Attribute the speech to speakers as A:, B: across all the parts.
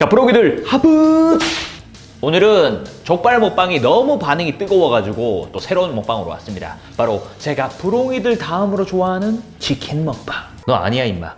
A: 자, 브로기들 하부! 오늘은 족발 먹방이 너무 반응이 뜨거워가지고 또 새로운 먹방으로 왔습니다. 바로 제가 브로기들 다음으로 좋아하는 치킨 먹방. 너 아니야, 임마.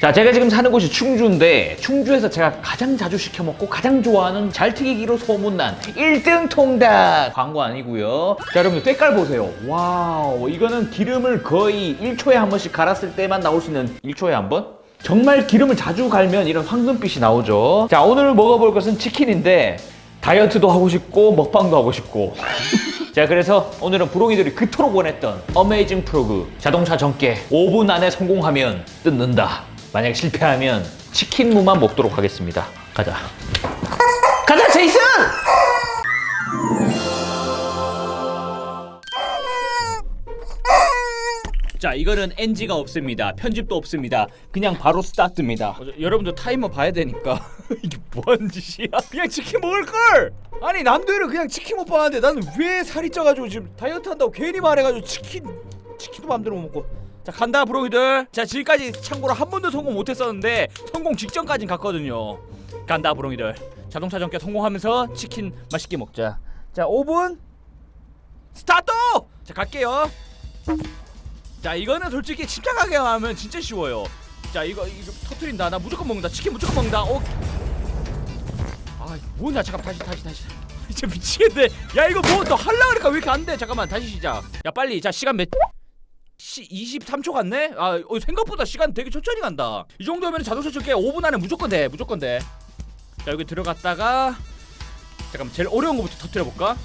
A: 자, 제가 지금 사는 곳이 충주인데 충주에서 제가 가장 자주 시켜 먹고 가장 좋아하는 잘 튀기기로 소문난 1등 통닭 광고 아니고요. 자, 여러분 때깔 보세요. 와우, 이거는 기름을 거의 1초에 한 번씩 갈았을 때만 나올 수 있는 1초에 한 번? 정말 기름을 자주 갈면 이런 황금빛이 나오죠. 자, 오늘 먹어볼 것은 치킨인데 다이어트도 하고 싶고 먹방도 하고 싶고. 자 그래서 오늘은 브로기들이 그토록 원했던 어메이징 프로그 자동차 전개 5분 안에 성공하면 뜯는다. 만약 실패하면 치킨무만 먹도록 하겠습니다. 가자. 가자 제이슨 자 이거는 NG가 없습니다. 편집도 없습니다. 그냥 바로 스타트입니다. 어, 여러분들 타이머 봐야 되니까. 이게 뭐하는 짓이야? 그냥 치킨 먹을 걸! 아니 남들은 그냥 치킨 먹방 하는데 나는 왜 살이 쪄가지고 지금 다이어트 한다고 괜히 말해가지고 치킨 치킨도 맘대로 못 먹고. 자 간다 브로이들 자 지금까지 참고로 한 번도 성공 못했었는데 성공 직전까진 갔거든요. 간다 브로이들 자동차 전개 성공하면서 치킨 맛있게 먹자. 자 5분 스타트! 자 갈게요 자 이거는 솔직히 침착하게 하면 진짜 쉬워요. 자 이거 이거 터트린다. 나 무조건 먹는다. 치킨 무조건 먹는다. 오. 아 뭐냐? 잠깐 다시 다시 다시. 진짜 미치겠네. 야 이거 뭐더 할라 그러니까? 왜 이렇게 안돼? 잠깐만 다시 시작. 야 빨리. 자 시간 몇? 시, 23초 갔네? 아 어, 생각보다 시간 되게 천천히 간다. 이 정도면 자동차 줄게. 5분 안에 무조건 돼. 무조건 돼자 여기 들어갔다가 잠깐만 제일 어려운 거부터 터뜨려 볼까?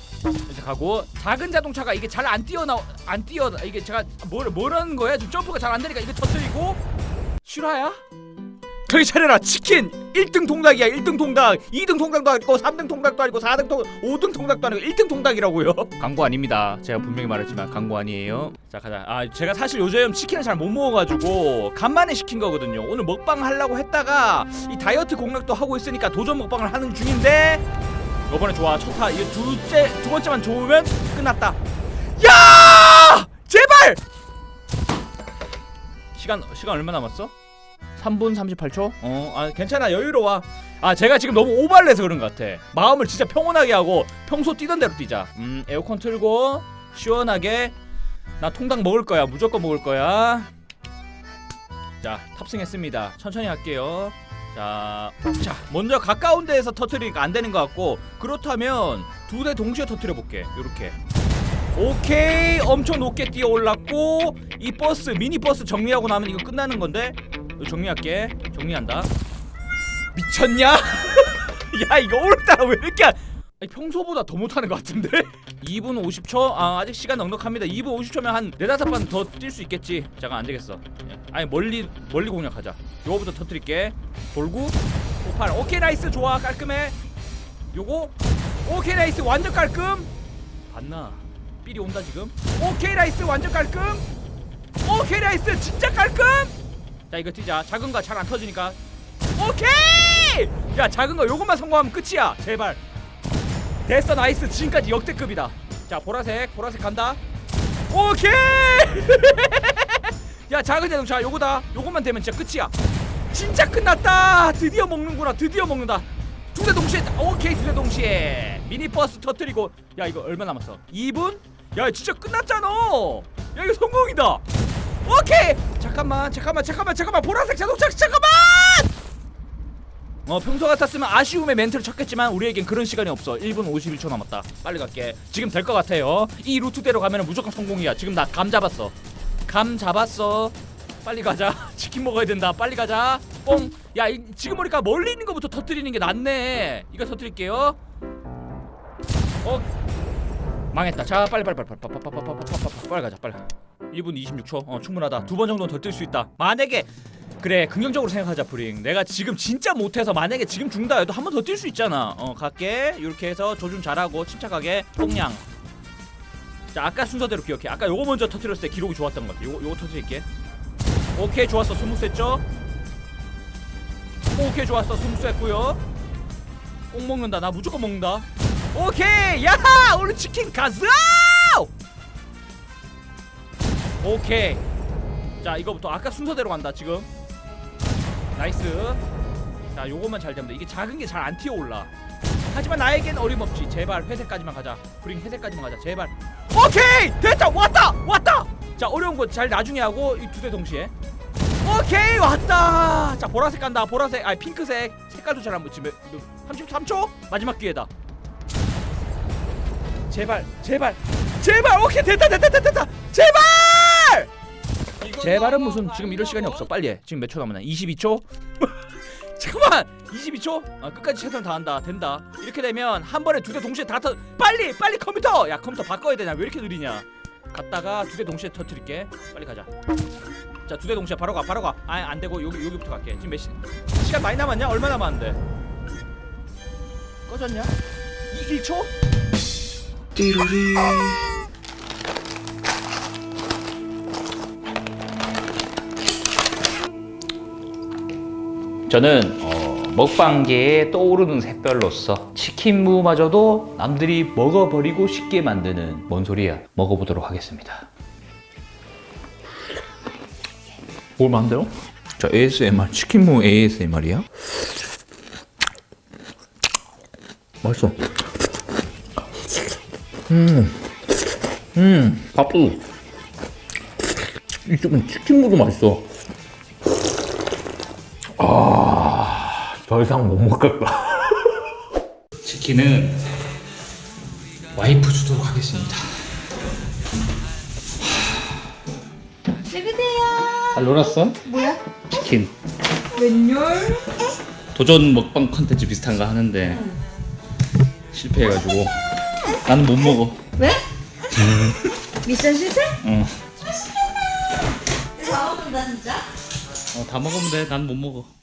A: 이제 가고. 작은 자동차가 이게 잘 안 뛰어나 안 뛰어 이게 제가 뭘 뭐라는 거야? 지금 점프가 잘 안 되니까 이거 터뜨리고. 실화야? 저기 차려라. 치킨. 1등 통닭이야. 1등 통닭. 2등 통닭도 아니고 3등 통닭도 아니고 4등 통 5등 통닭도 아니고 1등 통닭이라고요. 광고 아닙니다. 제가 분명히 말했지만 광고 아니에요. 자 가자. 아 제가 사실 요즘 치킨을 잘 못 먹어가지고 간만에 시킨 거거든요. 오늘 먹방 하려고 했다가 이 다이어트 공략도 하고 있으니까 도전 먹방을 하는 중인데 이번에 좋아 좋다 이거 두째 두 번째만 좋으면 끝났다 야 제발 시간 시간 얼마 남았어? 3분 38초? 어, 아 괜찮아 여유로워. 아 제가 지금 너무 오발을 해서 그런 것 같아. 마음을 진짜 평온하게 하고 평소 뛰던 대로 뛰자. 음 에어컨 틀고 시원하게 나 통닭 먹을 거야. 무조건 먹을 거야. 자 탑승했습니다. 천천히 할게요. 자, 자 먼저 가까운 데에서 터트리니까 안 되는 것 같고 그렇다면 두 대 동시에 터트려 볼게. 요렇게. 오케이. 엄청 높게 뛰어 올랐고 이 버스 미니 버스 정리하고 나면 이거 끝나는 건데? 정리할게. 정리한다. 미쳤냐? 야 이거 오늘따라 왜 이렇게 안- 아니, 평소보다 더 못하는 것 같은데? 2분 50초? 아 아직 시간 넉넉합니다. 2분 50초면 한 네다섯 번 더 뛸 수 있겠지? 잠깐 안 되겠어. 아니 멀리 멀리 공략하자. 요거부터 터뜨릴게. 돌구 58 오케이 나이스. 좋아. 깔끔해. 요거. 오케이 나이스. 완전 깔끔. 봤나? 삘이 온다 지금. 오케이 나이스. 완전 깔끔. 오케이 나이스. 진짜 깔끔. 자 이거 뛰자. 작은 거 잘 안 터지니까. 오케이! 야 작은 거 요것만 성공하면 끝이야. 제발 됐어 나이스. 지금까지 역대급이다. 자 보라색 보라색 간다. 오케이! 야 작은 자동차 요거다. 요것만 되면 진짜 끝이야. 진짜 끝났다! 드디어 먹는구나 드디어 먹는다. 두 대 동시에 오케이 두 대 동시에. 미니버스 터뜨리고. 야 이거 얼마 남았어? 2분? 야 진짜 끝났잖아! 야 이거 성공이다! 오케이! 잠깐만 잠깐만 잠깐만 잠깐만. 보라색 자동차 잠깐만 어 평소 같았으면 아쉬움의 멘트를 쳤겠지만 우리에겐 그런 시간이 없어 1분 51초 남았다 빨리 갈게 지금 될 것 같아요 이 루트대로 가면 무조건 성공이야 지금 나 감 잡았어 감 잡았어 빨리 가자 치킨 먹어야 된다 빨리 가자 뽕야 지금 보니까 멀리 있는 거부터 터뜨리는 게 낫네 이거 터뜨릴게요 어 망했다 자 빨리 빨리 빨리 빨리 빨리 빨리 빨리 빨리 가자 빨리 1분 26초 어 충분하다 두 번 정도는 더 뜰 수 있다 만약에 그래 긍정적으로 생각하자 브링. 내가 지금 진짜 못해서 만약에 지금 죽는다 해도 한 번 더 뛸 수 있잖아. 어 갈게. 이렇게 해서 조준 잘하고 침착하게 뽕냥 자 아까 순서대로 기억해. 아까 요거 먼저 터뜨렸을 때 기록이 좋았던 것 같아. 요거 요거 터뜨릴게. 오케이 좋았어. 스무스 했죠? 오케이 좋았어. 스무스 했고요. 꼭 먹는다. 나 무조건 먹는다. 오케이! 야하! 오늘 치킨 가자 오케이. 자 이거부터 아까 순서대로 간다 지금 나이스. 자 요것만 잘돼 이게 작은 게 잘 안 튀어올라. 하지만 나에겐 어림없지 제발 회색까지만 가자. 브링 회색까지만 가자. 제발. 오케이! 됐다! 왔다! 왔다! 자 어려운 거 잘 나중에 하고 이 두 대 동시에. 오케이! 왔다! 자 보라색 간다. 보라색 아니 핑크색. 색깔도 잘 안 붙지 몇, 몇, 33초? 마지막 기회다. 제발 제발 제발! 오케이! 됐다! 됐다! 됐다! 됐다! 제발 제발은 무슨 지금 이럴 시간이 없어. 빨리 해. 지금 몇 초 남았나 22초? 잠깐만! 22초? 아, 끝까지 최선을 다한다. 된다. 이렇게 되면 한 번에 두 대 동시에 다 터 빨리! 빨리 컴퓨터! 야 컴퓨터 바꿔야 되냐? 왜 이렇게 느리냐? 갔다가 두 대 동시에 터트릴게. 빨리 가자. 자 두 대 동시에 바로 가 바로 가 아 안 되고 여기 여기부터 갈게. 지금 몇 시, 시간 많이 남았냐? 얼마 남았는데? 꺼졌냐? 이 1초?
B: 띠로리
A: 저는 어, 먹방계에 떠오르는 샛별로서 치킨무마저도 남들이 먹어버리고 쉽게 만드는 뭔 소리야. 먹어보도록 하겠습니다. 뭘 만들어? 자 ASMR 치킨무 ASMR이야? 맛있어. 음, 음, 밥도 이쪽은 치킨무도 맛있어
B: 더 이상 못 먹겠다
A: 치킨은 와이프 주도록 하겠습니다.
C: 찍으세요.
A: 잘 놀았어?
C: 뭐야?
A: 치킨.
C: 웬열?
A: 도전 먹방 컨텐츠 비슷한 거 하는데 실패해가지고 나는 못 먹어.
C: 왜? 미션 실패?
A: 어,
C: 다 먹는다 진짜?
A: 어, 다 먹으면 돼. 난 못 먹어.